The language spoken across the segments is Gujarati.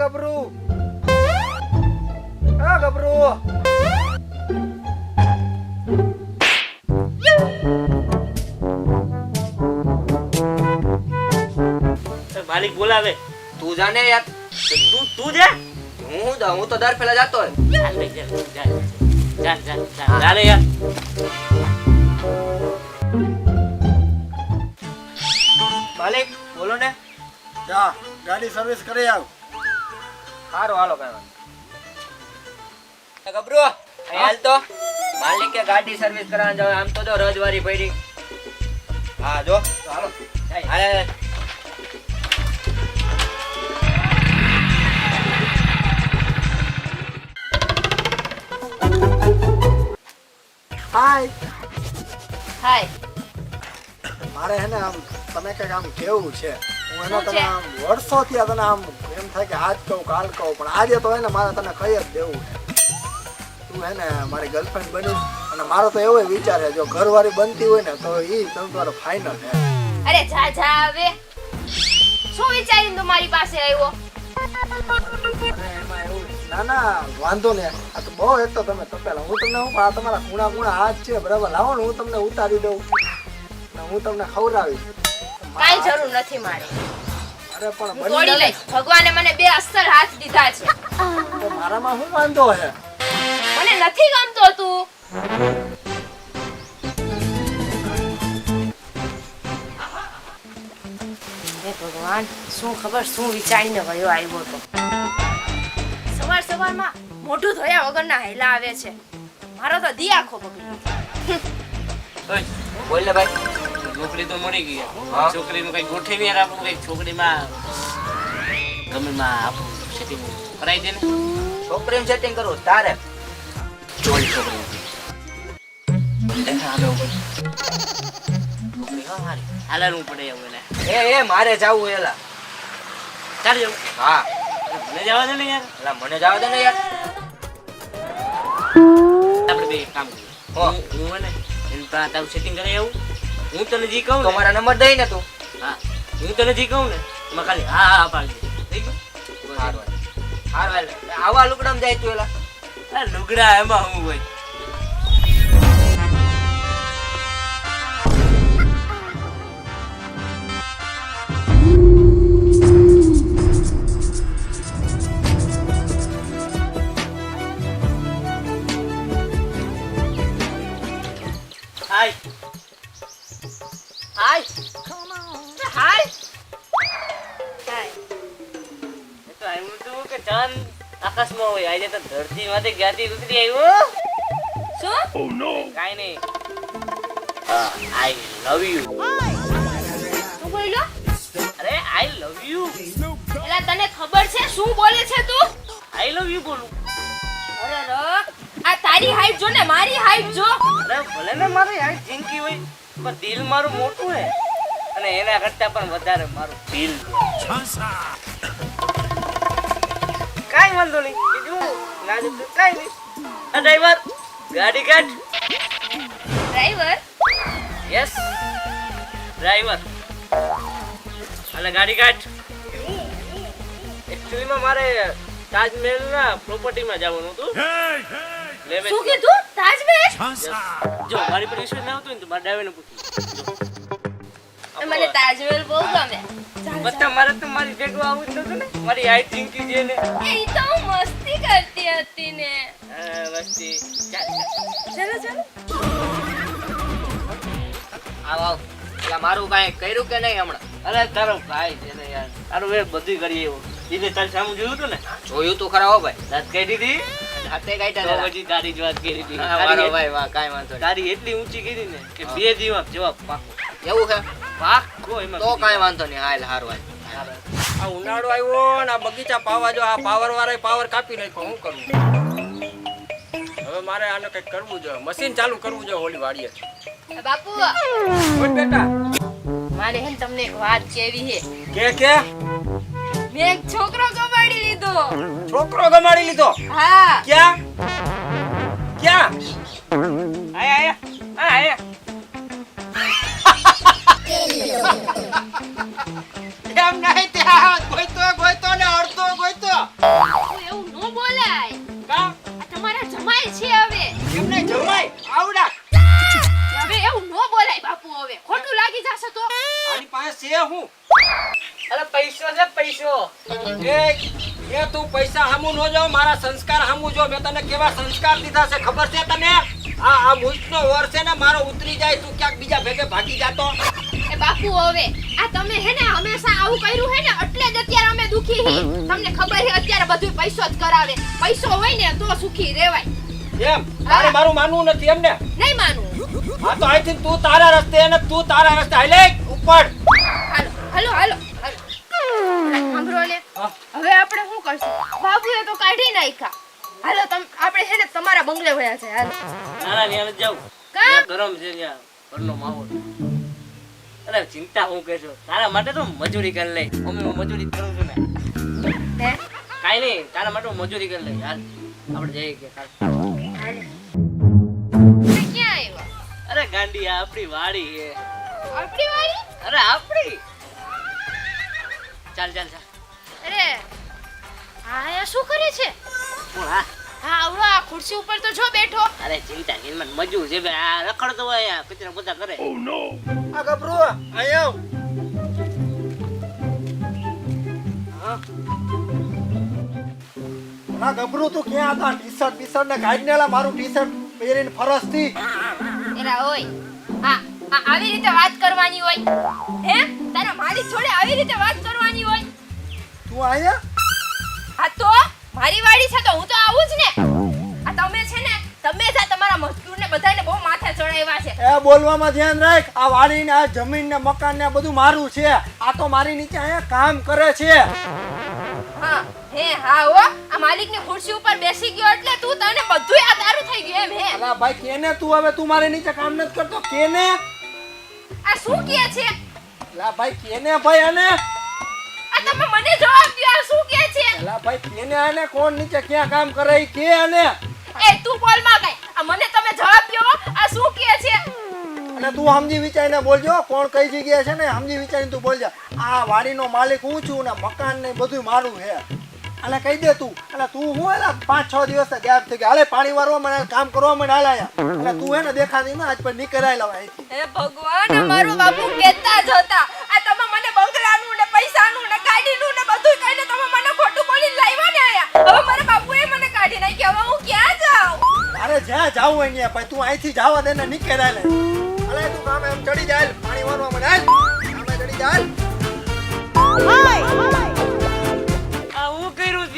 ગબરું હા ગબરું માલિક બોલાવે. તું જાને યાર. તું તું જા. હું તો હું તો દર પેલા જાતો હોય. ચાલ ભાઈ, ચાલ, ચાલ, ચાલ, ચાલ, ચાલ. ચાલે યાર. માલિક બોલો ને. જા ગાડી સર્વિસ કરી આવ. સારું હાલો કઈ ગબરો હાલ તો. માલિકે ગાડી સર્વિસ કરાવવા જાવ આમ તો જો રજવારી પડી. હા જો. હાલો હાલ, હાલ, હાલ. હાય. હાય. મારે હે ને આમ તને કંઈક આમ કેવું છે? હું એને તને આમ વર્ષોથી તને આમ એમ થાય કે આજ કહું કાલ કહું પણ આજે તો હોય ને મારે તને કહી જ દેવું તું હે ને મારી ગર્લફ્રેન્ડ બની અને મારો તો એવો વિચાર છે જો ઘરવાળી બનતી હોય ને તો એ તમ તારો ફાઇનલ છે. અરે જા જા હવે. શું વિચારીને તું મારી પાસે આવ્યો? ના ના વાંધો ને આ તો બહુ એક તો તમે તપેલા. હું તમને હું આ તમારા ખૂણા ખૂણા હાથ છે બરાબર? લાવો ને હું તમને ઉતારી દઉં. હું તમને ખવડાવીશ. કાંઈ જરૂર નથી મારે. અરે પણ તોડી જાય ભગવાને મને બે અસ્તર હાથ દીધા છે. તો મારામાં શું વાંધો છે મને નથી ગમતો તું. ભગવાન શું ખબર શું વિચારીને વયો આવ્યો તો? સવાર સવારમાં મોઢું ધોયા વગરના હેલા આવે છે. મારો તો દી આખો બગડ્યો બોલ ને ભાઈ. છોકરી તો મળી ગઈ. છોકરીનું કઈ ગોઠવી યાર આપણું કઈ છોકરીમાં ગમે માં આપણું સેટિંગ કરાવી દે ને. છોકરીનું સેટિંગ કરો તારે. ચોરી છોકરી મારે જાવું એલા. ચાલ જવું હા. મને જવા દે ને યાર. એલા મને જવા દે ને યાર. આપણે બે કામ કરીએ. હું. હું ને એનું તારું સેટિંગ કરાવી આવું. હું તને જી કહું તો મારા નંબર દઈ ને તું. હા. હું તને જી કહું ને એમાં ખાલી હા હા પાડી દે. થઈ ગયું? હારું. આવા લુકડામાં જાય તું એલા. હા લુગડા એમાં હું હોય? હાય. આકાશમાં હોય આજે તો ધરતીમાંથી ક્યાંથી ઉતરી આવ્યો શું? કાંઈ નહીં. આઈ લવ યુ શું બોલ્યો? અરે આઈ લવ યુ એલા તને ખબર છે શું બોલે છે તું? આઈ લવ યુ બોલું. અરે ર આ તારી હાઈટ જો ને મારી હાઈટ જો. અરે ભલે ને મારી હાઈટ જિંકી હોય પણ દિલ મારું મોટું હે. અને એના કરતા પણ વધારે મારું દિલ કાંઈ વાંધો નહીં. બીજું ના તો કાંઈ નહીં. આ ડ્રાઈવર? ગાડી કાઢ. ડ્રાઈવર? Yes driver. અને ગાડી કાઢ. એકચ્યુઅલીમાં મારે તાજમહેલના પ્રોપર્ટીમાં જવાનું હતું. મેં શું કીધું? તાજમહેલ? જો મારી પર વિશ્વાસ ના હતું ને તો મારા ડ્રાઈવરને પૂછ્યું મને તાજમહેલ બહુ ગમે. બધા મારે તો મારી ભેગું આવું જ નતું ને. મારી આઈ ઝીંકી છે ને. એ તો હું મસ્તી કરતી હતી ને. હા, વસ્તી ચાલ. ચલો ચલો. આવ આવ. એલા મારું કાંઈ કર્યું કે નહીં હમણાં? અરે તારો ભાઈ છે ને યાર. તારું એ બધું કરી એવું. એને તાર સામું જોયું હતું ને? જોયું તો ખરા હો ભાઈ. રાત કહી દીધી હાથે તો કાઢ્યા પછી તારી જ વાત કરી હતી મારો તારી ભાઈ વાહ કાંઈ વાંધો તારી એટલી ઊંચી કરી ને કે બે દીવા જવાબ પાકો. એવું છે? પાકો એમાં તો કાંઈ વાંધો નહીં હાલ હારું હાલ. આ ઉનાળો આવ્યો ને આ બગીચા પાવા જો આ પાવર વાળા પાવર કાપી નાખ્યો હું કરું? હવે મારે આને કંઈક કરવું જોઈએ. મશીન ચાલુ કરવું જોઈએ હોલી વાડીએ. બાપુ! બોલ બેટા. મારે હે તમને એક વાત કેવી છે. કે કે? મેં એક છોકરો ગમાડી લીધો. છોકરો ગમાડી લીધો? હા. ક્યાં? ક્યાં? આયા આયા. આયા. એમ નહીં ત્યાં ગોઈતો ગોઈતો ને અડતો ગોઈતો. એવું ન બોલાય. તમારા જમાય છે હવે. એમને જમાય આવડા. હવે એવું ન બોલાય બાપુ હવે. ખોટું લાગી જશે તો. આની પાસે છે હું? અરે પૈસો છે પૈસો. એ એ તું પૈસા હામુ નો જો મારા સંસ્કાર હામુ જો. મેં તને કેવા સંસ્કાર દીધા છે ખબર છે તને? આ આ મુલ્કનો વર છે ને મારો ઉતરી જાય તું ક્યાંક બીજા ભેગે ભાગી જાતો. બાપુ હવે. આ તમે હે ને હંમેશા આવું કર્યું હે ને એટલે જ અત્યારે અમે દુખી હી. તમને ખબર છે અત્યારે બધું પૈસો જ કરાવે. પૈસો હોય ને તો સુખી રહેવાય. એમ? તારે મારું માનવું નથી એમ ને નહીં માનવું. હા તો અહીંથી તું તારા રસ્તે અને તું તારા રસ્તે. હાલે ઉપર. હાલો હાલો હાલો સાંભળો ને હવે આપણે શું કરશું? બાપુએ તો કાઢી નાખ્યા. હાલો તમ આપણે છે ને તમારા બંગલે વયા છે. હાલો. નાના ન્યા જાવ કા ગરમ છે ન્યા ઘરનો માહોલ. અરે ચિંતા હું કરશો? તારા માટે તો મજૂરી કરી લઈ અમે હું મજૂરી કરું છું ને. કાઈ નહીં તારા માટે હું મજૂરી કરી લઈ યાર આપણે જઈએ કે અરે ગાંડી આ આપણી વાડી છે. આપણી વાળી અરે આપણી. ચાલ ચાલ ચાલ. અરે આ શું કરે છે? હું હા. હા આવડો આ ખુરશી ઉપર તો જો બેઠો. અરે ચિંતા નહીં મને મજૂર છે બે આ રખડતો હોય આ કચરા બધા કરે. આ ગભરો આયો ના ગભરો તું ક્યાં હતા ટી શર્ટ ટી શર્ટ ને કાઢનેલા મારું ટી શર્ટ પહેરીને ફરસથી એરા ઓય આ આવી રીતે વાત કરવાની હોય. હે? તારા માલિક જોડે આવી રીતે વાત કરવાની હોય. તું આયા આ તો? મારી વાડી છે તો હું તો આવું જ ને. આ તમે છે ને તમે જ તમારા મજદૂરને બધાને બહુ માથે ચડાવ્યા છે. એ બોલવામાં ધ્યાન રાખ આ વાડી ને આ જમીન ને મકાન ને બધું મારું છે. આ તો મારી નીચે અહીંયા કામ કરે છે. હા હે હા હો. આ માલિકની ખુરશી ઉપર બેસી ગયો એટલે તું તને બધું આ તારું થઈ ગયું એમ હે. અલા ભાઈ કેને તું હવે? તું મારી નીચે કામ નથી કરતો? કેને? આ શું કહે છે? લા ભાઈ કેને ભાઈ આ તમે મને જવાબ દો શું કે છે? અલા ભાઈ કેને આને કોણ નીચે ક્યાં કામ કરે ઈ કે આને? એ તું બોલમાં ગઈ આ મને તમે જવાબ દો આ શું કે છે? અને તું સમજી વિચારીને બોલજો કોણ કઈ જગ્યાએ છે ને સમજી વિચારીને તું બોલજો. આ વાડીનો માલિક હું છું ને મકાન ને બધું મારું છે. અને કહી દે તું અને તું હું એલા પાંચ છ દિવસ ગેપ થઈ ગયા. હાલે પાણી વારવા મને કામ કરવા મને હાલ આયા અને તું હે ને દેખાતી ને આજ પર નીકળાય લાવ હે ભગવાન અમારું બાપુ કેતા જ હતા. જ્યાં જાવ હોય ત્યાં ભાઈ તું અહીંથી જવા દે ને નીકળે લે. અલે તું કામ એમ ચડી જાય પાણી વાળવા મને હાલ કામે ચડી જાય. કર્યું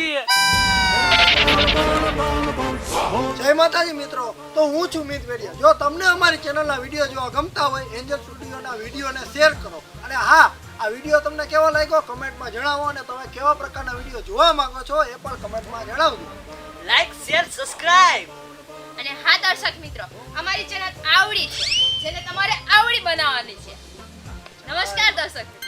જય માતાજી મિત્રો તો હું છું મિત વેડિયા. જો તમને અમારી ચેનલના વીડિયો જોવા ગમતા હોય એન્જલ સ્ટુડિયોના વિડીયોને શેર કરો. અને હા આ વીડિયો તમને કેવો લાગ્યો કમેન્ટમાં જણાવો અને તમે કેવા પ્રકારના વીડિયો જોવા માંગો છો એ પણ કમેન્ટમાં જણાવજો. લાઈક શેર સબસ્ક્રાઇબ અને હા, દર્શક મિત્રો, અમારી ચેનલ આવડી છે, જેને તમારે આવડી બનાવવાની છે. નમસ્કાર, દર્શક મિત્રો.